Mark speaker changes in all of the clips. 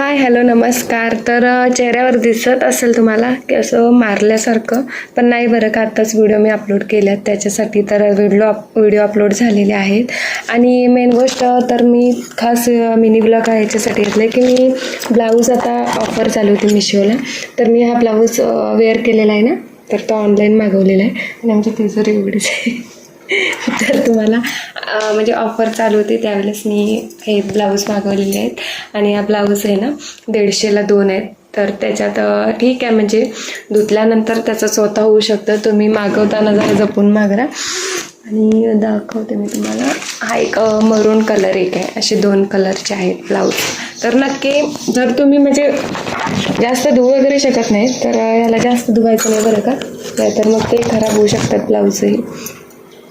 Speaker 1: Hi hello नमस्कार. तर चेहऱ्यावर दिसत असेल तुम्हाला की असं मारल्यासारखं पण नाही बरं का आत्ताच व्हिडिओ मी अपलोड केल्यात. त्याच्यासाठी तर व्हिडिओ अप व्हिडिओ अपलोड झालेले आहेत. आणि मेन गोष्ट तर मी खास मिनी ब्लॉग आहे याच्यासाठी घेतलं की मी ब्लाऊज आता ऑफर चालू होती मिशोला. तर मी हा ब्लाऊज वेअर केलेला आहे ना तर तो ऑनलाईन मागवलेला आहे. आणि आमच्या तिजोरी उघडीच आहे. तर तुम्हाला म्हणजे ऑफर चालू होती त्यावेळेस मी हे ब्लाऊज मागवलेले आहेत. आणि हा ब्लाऊज आहे ना दीडशेला दोन आहेत. तर त्याच्यात ठीक आहे म्हणजे धुतल्यानंतर त्याचं स्वतः होऊ शकतं. तुम्ही मागवताना जरा जपून मागरा. आणि दाखवते मी तुम्हाला. हा एक मरून कलर एक आहे. असे दोन कलरचे आहेत ब्लाऊज तर नक्की जर तुम्ही म्हणजे जास्त धुवू वगैरे शकत नाही तर ह्याला जास्त धुवायचं नाही बरं का? नाहीतर मग ते खराब होऊ शकतात ब्लाऊजही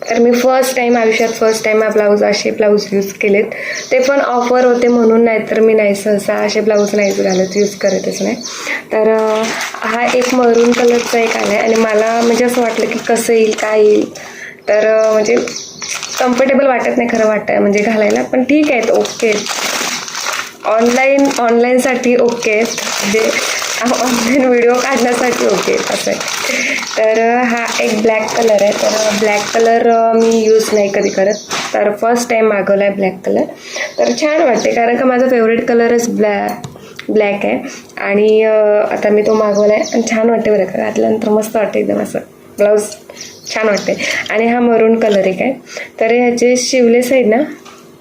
Speaker 1: तर मी फर्स्ट टाईम आयुष्यात फर्स्ट टाईम हा ब्लाऊज असे ब्लाऊज यूज केलेत. ते पण ऑफर होते म्हणून नाही तर मी नाही सहसा असे ब्लाऊज नाही घालत यूज करतच नाही. तर हा एक मरून कलरचा एक आला आहे आणि मला म्हणजे असं वाटलं की कसं येईल काय येईल. तर म्हणजे कम्फर्टेबल वाटत नाही खरं वाटतं म्हणजे घालायला पण ठीक आहेत ओके. ऑनलाईन ऑनलाईनसाठी ओके. म्हणजे ऑनलाईन व्हिडिओ काढण्यासाठी ओके असं आहे. तर हा एक ब्लॅक कलर आहे. तर ब्लॅक कलर मी यूज नाही कधी करत. तर फर्स्ट टाईम मागवला आहे ब्लॅक कलर तर छान वाटते कारण का माझा फेवरेट कलरच ब्लॅ ब्लॅक आहे. आणि आता मी तो मागवला आहे आणि छान वाटते बरं का. घातल्यानंतर मस्त वाटते एकदम असं. ब्लाऊज छान वाटते आणि हा मरून कलर एक आहे. तर ह्याचे शिवलेस आहेत ना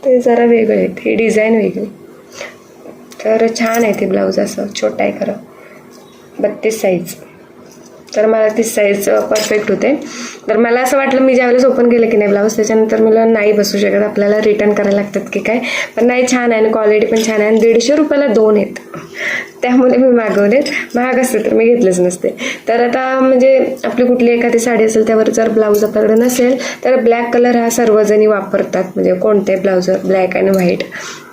Speaker 1: ते जरा वेगळे आहेत. हे डिझाईन वेगळी. तर छान आहे ते ब्लाऊज असं. छोटा आहे खरं. बत्तीस साईज तर मला ती साईज परफेक्ट होते. तर मला असं वाटलं मी ज्यावेळेस ओपन केलं की नाही ब्लाऊज त्याच्यानंतर मला नाही बसू शकत. आपल्याला रिटर्न करायला लागतात की काय? पण नाही छान आहे आणि क्वालिटी पण छान आहे. आणि दीडशे रुपयाला दोन आहेत. त्यामुळे मी मागवलेत. महाग असते तर मी घेतलेच नसते. तर आता म्हणजे आपली कुठली एखादी साडी असेल त्यावर जर ब्लाऊज आपल्याकडे नसेल तर ब्लॅक कलर हा सर्वजणी वापरतात. म्हणजे कोणते ब्लाऊज ब्लॅक आणि व्हाईट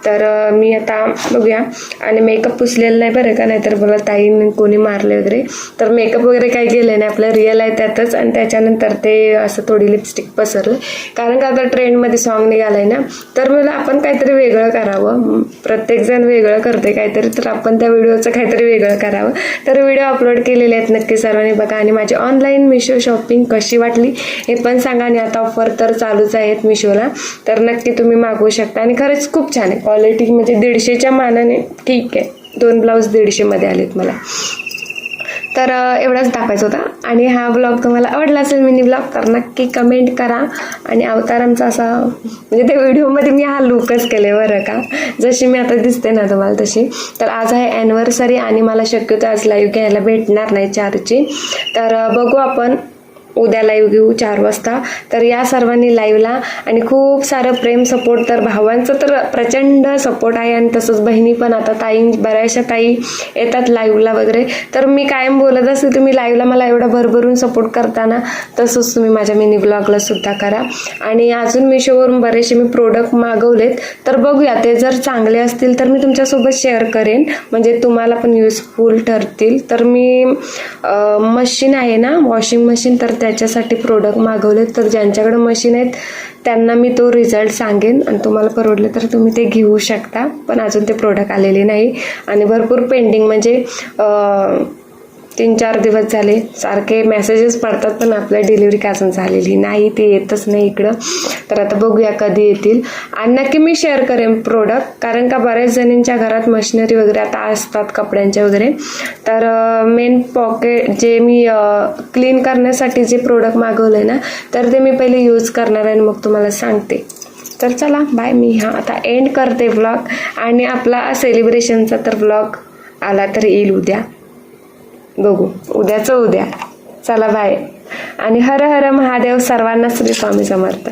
Speaker 1: तर मी आता बघूया. आणि मेकअप पुसलेला नाही बरं का? नाहीतर मला ताईने कोणी मारले वगैरे. तर मेकअप वगैरे काही केलं नाही. आपलं रिअल आहे त्यातच. आणि त्याच्यानंतर ते असं थोडी लिपस्टिक पसरलं. कारण का आता ट्रेंडमध्ये सॉन्ग निघालं आहे ना? तर मला आपण काहीतरी वेगळं करावं. प्रत्येकजण वेगळं करते काहीतरी. तर आपण त्या व्हिडिओचं काहीतरी वेगळं करावं. तर व्हिडिओ अपलोड केलेले आहेत नक्की सर्वांनी बघा. आणि माझी ऑनलाईन मिशो शॉपिंग कशी वाटली हे पण सांगा. आणि आता ऑफर तर चालूच आहेत मिशोला तर नक्की तुम्ही मागवू शकता. आणि खरंच खूप छान आहे. क्वालिटी म्हणजे दीडशेच्या मानाने ठीक आहे. दोन ब्लाऊज दीडशेमध्ये आलेत मला. तर एवढाच दाखवायचा होता. आणि हा ब्लॉग तुम्हाला आवडला असेल मिनी ब्लॉग तर नक्की कमेंट करा. आणि अवतार आमचा असा म्हणजे त्या व्हिडिओमध्ये मी हा लुकच केले बरं का. जशी मी आता दिसते ना तुम्हाला तशी. तर आज आहे ॲनिव्हर्सरी आणि मला शक्यतो आज लाईव्ह घ्यायला भेटणार नाही चारची. तर बघू आपण. उद्या लाईव्ह घेऊ चार वाजता. तर या सर्वांनी लाईव्हला आणि खूप सारं प्रेम सपोर्ट तर भावांचं तर प्रचंड सपोर्ट आहे आणि तसंच बहिणी पण आता ताई बऱ्याचशा ताई येतात लाईव्हला वगैरे. तर मी कायम बोलत असते तुम्ही लाईव्हला मला एवढा भरभरून सपोर्ट करताना तसंच तुम्ही माझ्या मिनी ब्लॉगला सुद्धा करा. आणि अजून मिशोवरून बरेचसे मी प्रोडक्ट मागवलेत. तर बघूया ते जर चांगले असतील तर मी तुमच्यासोबत शेअर करेन. म्हणजे तुम्हाला पण युजफुल ठरतील. तर मी मशीन आहे ना वॉशिंग मशीन तर त्याच्यासाठी प्रोडक्ट मागवलेत. तर ज्यांच्याकडे मशीन आहेत त्यांना मी तो रिझल्ट सांगेन. आणि तुम्हाला परवडले तर तुम्ही ते घेऊ शकता. पण अजून ते प्रोडक्ट आलेले नाही. आणि भरपूर पेंडिंग म्हणजे तीन चार दिवस झाले. सारखे मेसेजेस पडतात पण आपल्या डिलिव्हरी का अजून झालेली. नाही ते येतच नाही इकडं. तर आता बघूया कधी येतील. आणि नक्की मी शेअर करेन प्रोडक्ट कारण का बऱ्याच जणींच्या घरात मशिनरी वगैरे आता असतात कपड्यांचे वगैरे. तर मेन पॉकेट जे मी क्लीन करण्यासाठी जे प्रोडक्ट मागवलं आहे ना तर ते मी पहिले यूज करणार आहे आणि मग तुम्हाला सांगते. तर चला बाय मी हा आता एंड करते ब्लॉग आणि आपला सेलिब्रेशनचा तर ब्लॉग आला तर येईल उद्या. बघू. उद्याचं उद्या. चला बाय आणि हर हर महादेव सर्वांना श्री स्वामी समर्थ.